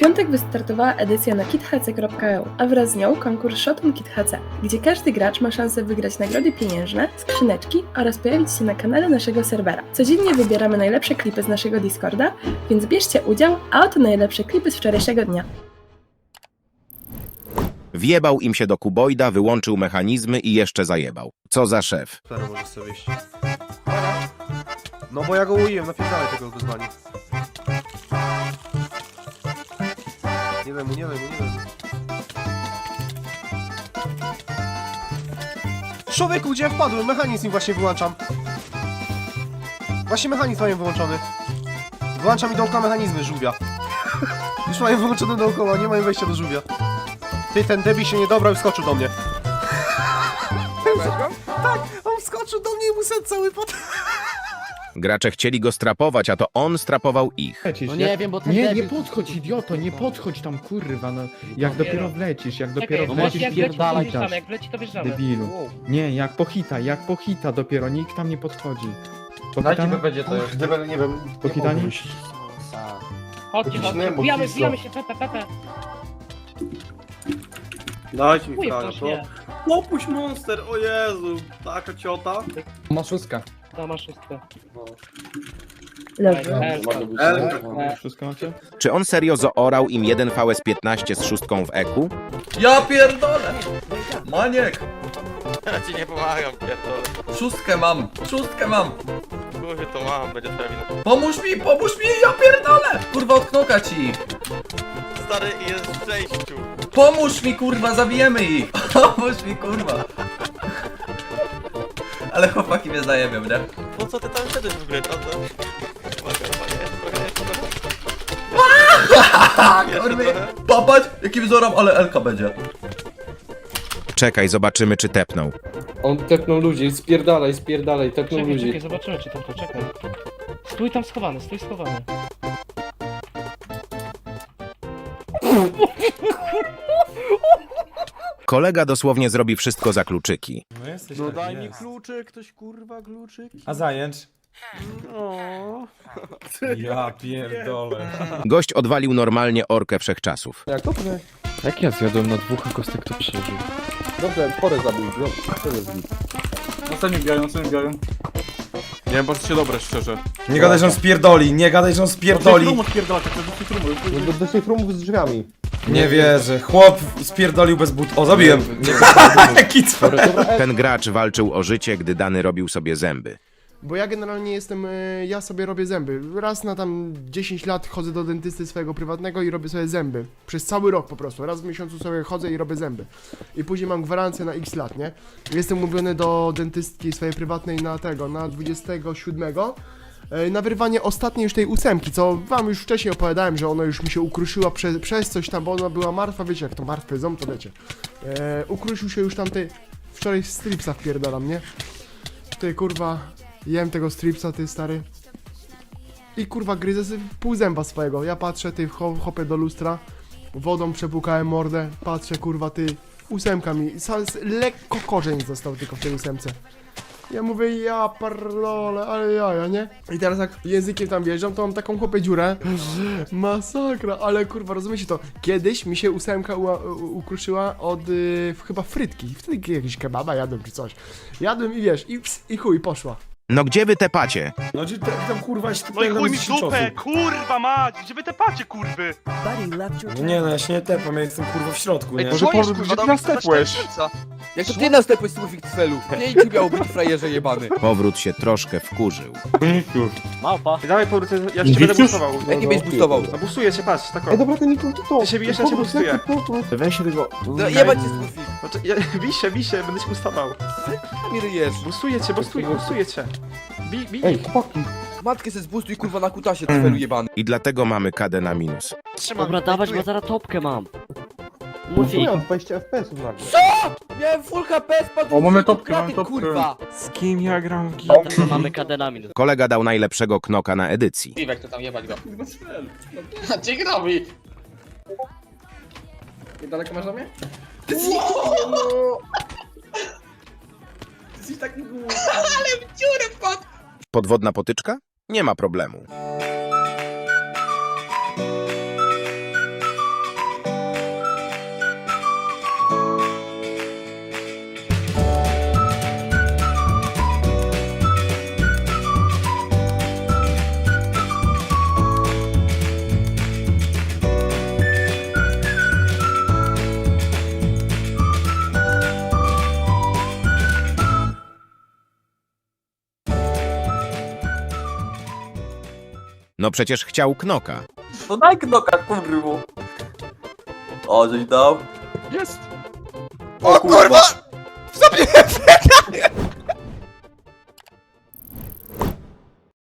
piątek wystartowała edycja na kithc.eu, a wraz z nią konkurs Shotun KitHC, gdzie każdy gracz ma szansę wygrać nagrody pieniężne, skrzyneczki oraz pojawić się na kanale naszego serwera. Codziennie wybieramy najlepsze klipy z naszego Discorda, więc bierzcie udział, a oto najlepsze klipy z wczorajszego dnia. Wjebał im się do kubojda, wyłączył mechanizmy i jeszcze zajebał. Co za szef. Możesz sobie iść. No bo ja go ujiłem, napierdalaj tego wyzwania. Nie daj mu, nie daj mu, nie daj mu. Człowieku, gdzie ja wpadłem? Mechanizm właśnie wyłączam. Właśnie mechanizm mają wyłączony. Wyłączam i dookoła mechanizmy żółwia. Już mają wyłączone dookoła, nie mają wejścia do żółwia. Ty, ten debil się nie dobrał i wskoczył do mnie. tak, on wskoczył do mnie i mu cały pot... Gracze chcieli go strapować, a to on strapował ich. Lecisz, No jak- nie wiem, bo ten Nie, nie debil- podchodź, idioto, nie podchodź tam, kurwa, no. Jak Dopiero. dopiero wlecisz, jak dopiero no jak wlecisz, masz wleci, to wjeżdżamy, jak wleci, to wjeżdżamy. Debilu. Nie, jak pochita, jak pochita dopiero, nikt tam nie podchodzi. Dajcie Pochitane? będzie to już. Nie wiem. Pochitani? Chodźcie, Jakiś chodźcie, Nemo wbijamy, wbijamy się, pepe, pepe. Dajcie mi Chuj, fraga, ktoś to. nie. Popuść monster, o Jezu, taka ciota. Ma szóstka. Masz wszystko. Leży. Wszystko macie? Czy on serio zaorał im jeden VS-15 z szóstką w EQ? Ja pierdolę! Maniek! Ja ci nie pomagam, pierdolę. Szóstkę mam! Szóstkę mam! Głowie to mam, będzie twoja wina. Pomóż mi, pomóż mi, ja pierdolę! Kurwa, odknoka ci! Stary jest w przejściu. Pomóż mi, kurwa, zabijemy ich! Pomóż mi, kurwa! Ale chłopaki mnie zajebią, nie? Po co ty tam wszedłeś w grę, to to? Uwaga, uwaga, uwaga, Ha, Jeszcze kurwa! trochę? Popatrz, jaki wzoram, ale Elka będzie. Czekaj, zobaczymy czy tepnął. On tepnął ludzi, spierdalaj, spierdalaj, tepnął Czekaj, ludzi. czekaj, zobaczymy, czy tam to, czekaj. Stój tam schowany, stój schowany. Kolega dosłownie zrobi wszystko za kluczyki. No jesteś No taki, daj mi jest. kluczyk, ktoś kurwa kluczyk. A zajęcz? O. Ja pierdolę. Gość odwalił normalnie orkę wszechczasów. Jak dobrze. Jak ja zjadłem na dwóch, a kostek to przeżył. Dobrze, porę zabił, porę zabił. Ostatnio biorą, ostatnio biorą. Nie wiem, bardzo się dobre, szczerze. Nie gadaj, że on spierdoli, nie gadaj, że on spierdoli. No do, do tych z drzwiami. Nie wierzę, chłop spierdolił bez but. O, zabiłem. Jaki cwar. Ten gracz walczył o życie, gdy dany robił sobie zęby. Bo ja generalnie jestem, e, ja sobie robię zęby. Raz na tam 10 lat chodzę do dentysty swojego prywatnego i robię sobie zęby. Przez cały rok po prostu. Raz w miesiącu sobie chodzę i robię zęby. I później mam gwarancję na x lat, nie? Jestem umówiony do dentystki swojej prywatnej na tego, na 27. e, Na wyrwanie ostatniej już tej ósemki, co wam już wcześniej opowiadałem, że ona już mi się ukruszyła przez, przez coś tam, bo ona była martwa, wiecie jak to martwy ząb, to wiecie. E, ukrusił się już tamty, wczoraj stripsa wpierdalam, nie? Ty kurwa, jem tego stripsa, ty stary. I kurwa gryzę sobie pół zęba swojego. Ja patrzę, ty ho, hopę do lustra, wodą przepłukałem mordę, patrzę kurwa, ty ósemka mi, sa, s- lekko korzeń został tylko w tej ósemce. Ja mówię, ja parlole, ale jaja, nie? I teraz jak językiem tam wjeżdżam, to mam taką chłopę dziurę. Masakra, ale kurwa, rozumiecie to? Kiedyś mi się ósemka ukruszyła od y, chyba frytki. Wtedy jakieś kebaba jadłem czy coś. Jadłem i wiesz, i, ps, i chuj, poszła. No gdzie wy tepacie? No gdzie te- tam kurwa jest No i chuj mi w dupę, kurwa mać, gdzie wy te pacie, kurwy? No nie no, ja się nie tepam, ja jestem kurwa w środku, nie? Może po gdzie ty następłeś? Jak to ty następujesz Smurfik celu? Nie ci miał być frajerze jebany. Powrót się troszkę wkurzył. Małpa. Dawaj powrót, ja się będę bustował. Jaki byś bustował? No bustuję cię, patrz, tak o. Ej dobra, to nie to, to. Ty się bijesz, ja cię bustuję. Weź się tego... No, jebać cię Smurfik. Znaczy, ja, bij się, bij się, będę cię bustował. Mi ryjesz. Bustuję cię, bustuję, bustuję cię. Bij, bij. Ej, chłopaki. Matkę se zbustuj kurwa na kutasie, celu jebany. I dlatego mamy KD na minus. Dobra, dawać, bo zaraz topkę mam. Musi. 20 FPS nagle. Miałem full HP, spadł O, mamy z topkę, mamy topkę. kurwa. Z kim ja gram w Mamy KD na minus. Kolega dał najlepszego knoka na edycji. Piwek to tam jebać go. Dzięki robi. Niedaleko masz na mnie? Podwodna potyczka? Nie ma problemu. No przecież chciał knoka. No daj knoka, kurwo. O, żeś dał? Jest! O kurwa! Zabiję!